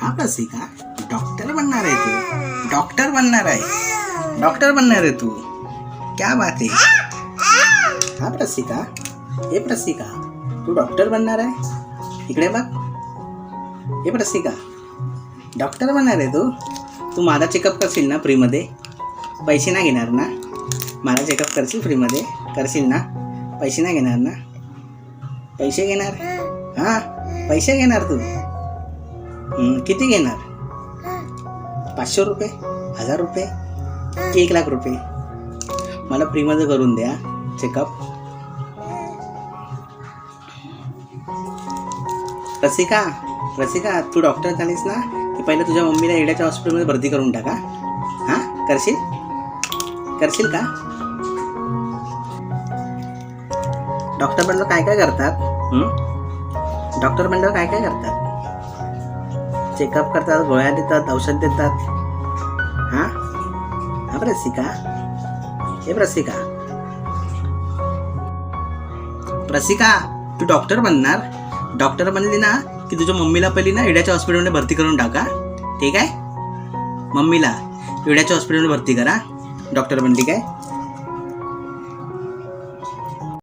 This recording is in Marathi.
हा प्रसिका डॉक्टर बनणार आहे तू. डॉक्टर बनणार आहे. डॉक्टर बनणार आहे तू. क्या बात आहे. हा प्रसिका. हे प्रसिका. तू डॉक्टर बनणार आहे? इकडे बघ. हे प्रसिका. डॉक्टर बनणार आहे तू. तू माझा चेकअप करशील ना फ्रीमध्ये? पैसे नाही घेणार ना? माझा चेकअप करशील फ्रीमध्ये? करशील ना? पैसे नाही घेणार ना? पैसे घेणार? हां? पैसे घेणार तू. किती घेणार? पाचशे रुपये? हजार रुपये? की एक लाख रुपये. मला फ्रीमध्ये करून द्या चेकअप रसिका रसिका तू डॉक्टर झालीस ना? की पहिलं तुझ्या मम्मीला येड्याच्या हॉस्पिटलमध्ये भरती करून टाका. हां? करशील? करशील का? डॉक्टर बनलं काय काय करतात? डॉक्टर बनल्यावर काय काय करतात? चेकअप करतात गोळ्या देतात औषध देतात. हां? हा रसिका हे रसिका रसिका तू डॉक्टर बनणार. डॉक्टर बनली ना की तुझ्या मम्मीला पहिली ना इड्याच्या हॉस्पिटलमध्ये भरती करून टाका ठीक आहे? मम्मीला इड्याच्या हॉस्पिटलमध्ये भरती करा. डॉक्टर बनली काय?